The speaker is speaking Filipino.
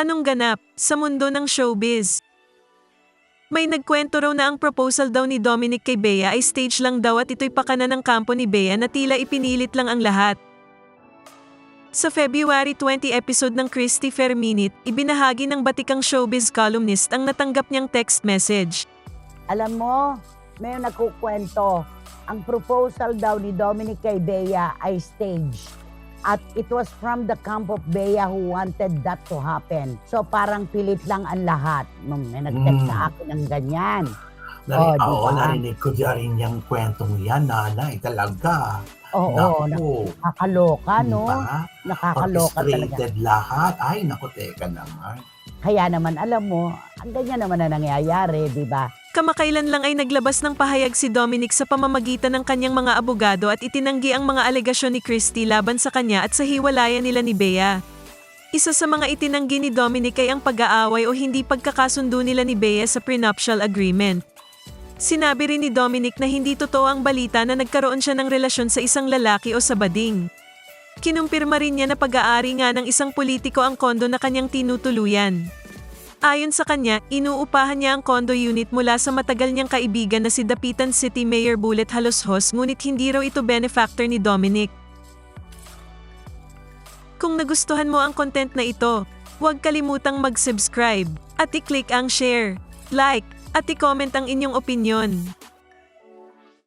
Anong ganap sa mundo ng showbiz? May nagkwento raw na ang proposal daw ni Dominic kay Bea ay stage lang daw at ito'y pakana ng kampo ni Bea na tila ipinilit lang ang lahat. Sa February 20 episode ng Christy Fair Minute, ibinahagi ng batikang showbiz columnist ang natanggap niyang text message. Alam mo, may nagkukwento, ang proposal daw ni Dominic kay Bea ay stage. At it was from the camp of Bea who wanted that to happen. So parang pilit lang ang lahat. Nung May nag-text Mm. sa akin ng ganyan. Nari- Oh, Oo, di ba? narinig ko rin yung kwentong yan, nanay, talaga. Oo, Naku, nakakaloka, no? diba? Nakakaloka talaga. Lahat. Ay, naku, teka naman. Kaya naman, alam mo, ang ganyan naman na nangyayari, di ba? Kamakailan lang ay naglabas ng pahayag si Dominic sa pamamagitan ng kanyang mga abogado at itinanggi ang mga alegasyon ni Christy laban sa kanya at sa hiwalayan nila ni Bea. Isa sa mga itinanggi ni Dominic ay ang pag-aaway o hindi pagkakasundo nila ni Bea sa prenuptial agreement. Sinabi rin ni Dominic na hindi totoo ang balita na nagkaroon siya ng relasyon sa isang lalaki o sa bading. Kinumpirma rin niya na pag-aari nga ng isang politiko ang kondo na kanyang tinutuluyan. Ayon sa kanya, inuupahan niya ang condo unit mula sa matagal niyang kaibigan na si Dapitan City Mayor Bullet Haloshos ngunit hindi raw ito benefactor ni Dominic. Kung nagustuhan mo ang content na ito, huwag kalimutang mag-subscribe at i-click ang share, like, at i-comment ang inyong opinion.